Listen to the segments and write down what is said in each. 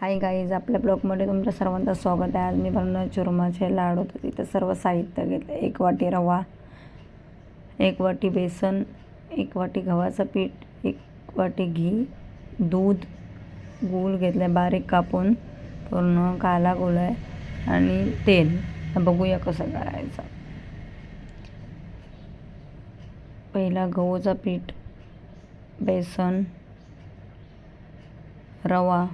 Hi guys आपल्या ब्लॉगमध्ये तुमच्या सर्वांचं स्वागत आहे. आज मी बनवणार चुरमाचे लाडू. तर तिथं सर्व साहित्य घेतलं. एक वाटी रवा एक वाटी बेसन एक वाटी गव्हाचं पीठ एक वाटी घी दूध गूळ घेतलं आहे बारीक कापून. पूर्ण काला गुळ आहे. आणि तेल. बघूया कसं करायचं. पहिला गहूचं पीठ बेसन रवा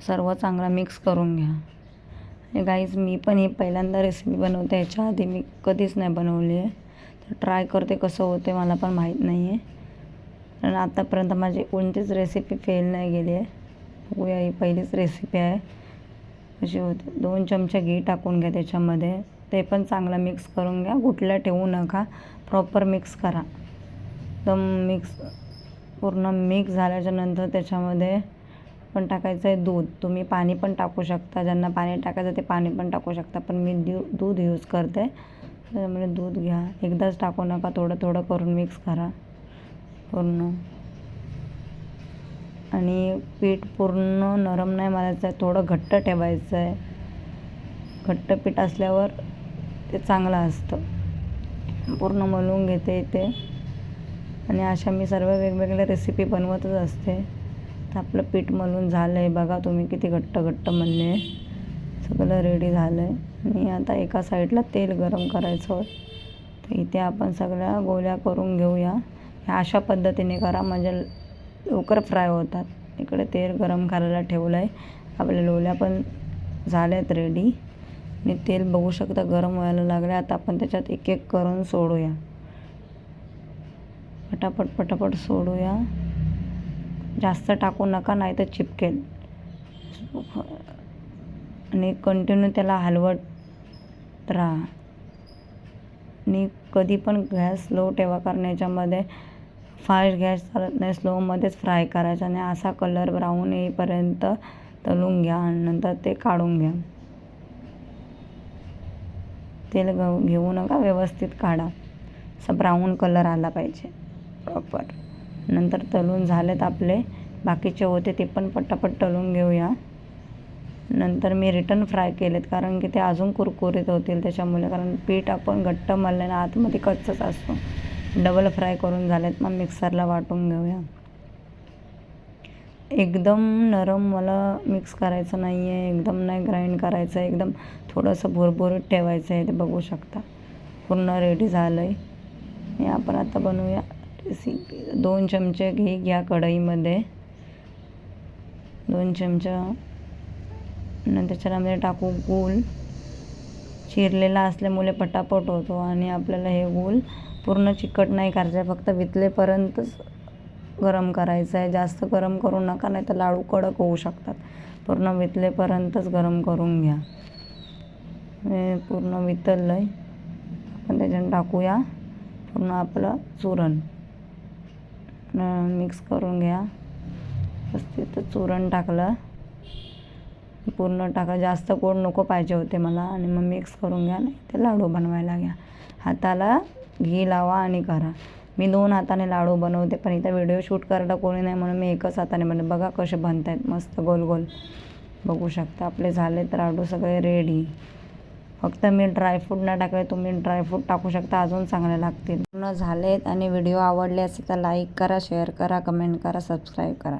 सर्व चांगला मिक्स करून घ्या. हे गाईज मी पण ही पहिल्यांदा रेसिपी बनवते. ह्याच्या आधी मी कधीच नाही बनवली आहे. तर ट्राय करते कसं होते मला पण माहीत नाही आहे कारण आतापर्यंत माझी कोणतीच रेसिपी फेल नाही गेली आहे. बघूया ही पहिलीच रेसिपी आहे. कशी होते. दोन चमचे घी टाकून घ्या त्याच्यामध्ये. ते पण चांगलं मिक्स करून घ्या. गुटल्या ठेवू नका. प्रॉपर मिक्स करा. एकदम मिक्स पूर्ण मिक्स झाल्याच्यानंतर त्याच्यामध्ये पण टाकायचं आहे दूध. तुम्ही पाणी पण टाकू शकता. ज्यांना पाणी टाकायचं ते पाणी पण टाकू शकता. पण मी द्यू दूध यूज करते. त्याच्यामुळे दूध घ्या. एकदाच टाकू नका. थोडं थोडं करून मिक्स करा. पूर्ण. आणि पीठ पूर्ण नरम नाही मारायचं आहे थोडं घट्ट ठेवायचं आहे घट्ट पीठ असल्यावर ते चांगलं असतं. पूर्ण मलून घेते इथे आणि अशा मी सर्व वेगवेगळ्या रेसिपी बनवतच असते. तर आपलं पीठ मलून झालं आहे बघा तुम्ही किती घट्ट घट्ट मलले आहे सगळं रेडी झालं आहे आणि आता एका साईडला तेल गरम करायचं तर इथे आपण सगळ्या गोळ्या करून घेऊया. ह्या अशा पद्धतीने करा. म्हणजे लवकर फ्राय होतात. इकडे तेल गरम करायला ठेवलं आहे आपल्या लोल्या पण झाल्या आहेत रेडी आणि तेल बघू शकता गरम व्हायला लागले आता आपण त्याच्यात एक एक करून सोडूया. पटापट पटापट सोडूया. जास्त टाकू नका नाही तर चिपकेल. आणि कंटिन्यू त्याला हलवत राहा. आणि कधी पण गॅस स्लो ठेवा कारण याच्यामध्ये फास्ट गॅस चालत नाही स्लोमध्येच फ्राय करायचा आणि असा कलर ब्राऊन येईपर्यंत तलून घ्या आणि नंतर ते काढून घ्या. तेल घेऊ नका व्यवस्थित काढा. असा ब्राऊन कलर आला पाहिजे प्रॉपर. नंतर तळून झालेत आपले. बाकीचे होते ते पण पटापट तळून घेऊया. नंतर मी रिटर्न फ्राय केलेत कारण की ते अजून कुरकुरीत होतील त्याच्यामुळे कारण पीठ आपण घट्ट मळलं आतमध्ये कच्चच असतो. डबल फ्राय करून झालेत मग मिक्सरला वाटून घेऊया. एकदम नरम मला मिक्स करायचं नाही आहे एकदम नाही ग्राइंड करायचं आहे एकदम थोडंसं भुरभुरीत ठेवायचं आहे ते बघू शकता. पूर्ण रेडी झालं आहे हे आपण आता बनवूया. दोन चमचे घी घ्या कढईमध्ये. दोन चमचा नंतर त्याच्यामध्ये टाकू गूळ. चिरलेला असल्यामुळे पटापट होतो आणि आपल्याला हे गूळ पूर्ण चिकट नाही करायचं आहे. फक्त वितलेपर्यंतच गरम करायचं आहे. जास्त गरम करू नका नाही तर लाडू कडक होऊ शकतात. पूर्ण वितलेपर्यंतच गरम करून घ्या. हे पूर्ण वितललं आहे आपण त्याच्यानं टाकूया. पूर्ण आपलं चुरण. मिक्स करून घ्या. व्यवस्थित चुरण टाकलं. पूर्ण टाका. जास्त गोड नको पाहिजे होते मला आणि मग मिक्स करून घ्या नाही ते लाडू बनवायला घ्या. हाताला घी लावा आणि करा. मी दोन हाताने लाडू बनवते पण इथं व्हिडिओ शूट करायला कोणी नाही म्हणून मी एकच हाताने बनवते. बघा कसे बनत आहेत मस्त गोल गोल बघू शकता आपले झाले तर लाडू सगळे रेडी फक्त मी ड्रायफ्रूट नाही टाकले तुम्ही ड्रायफ्रूट टाकू शकता अजून चांगले लागतील. पूर्ण झालेत आणि व्हिडिओ आवडले असेल तर लाईक करा शेअर करा कमेंट करा सबस्क्राईब करा.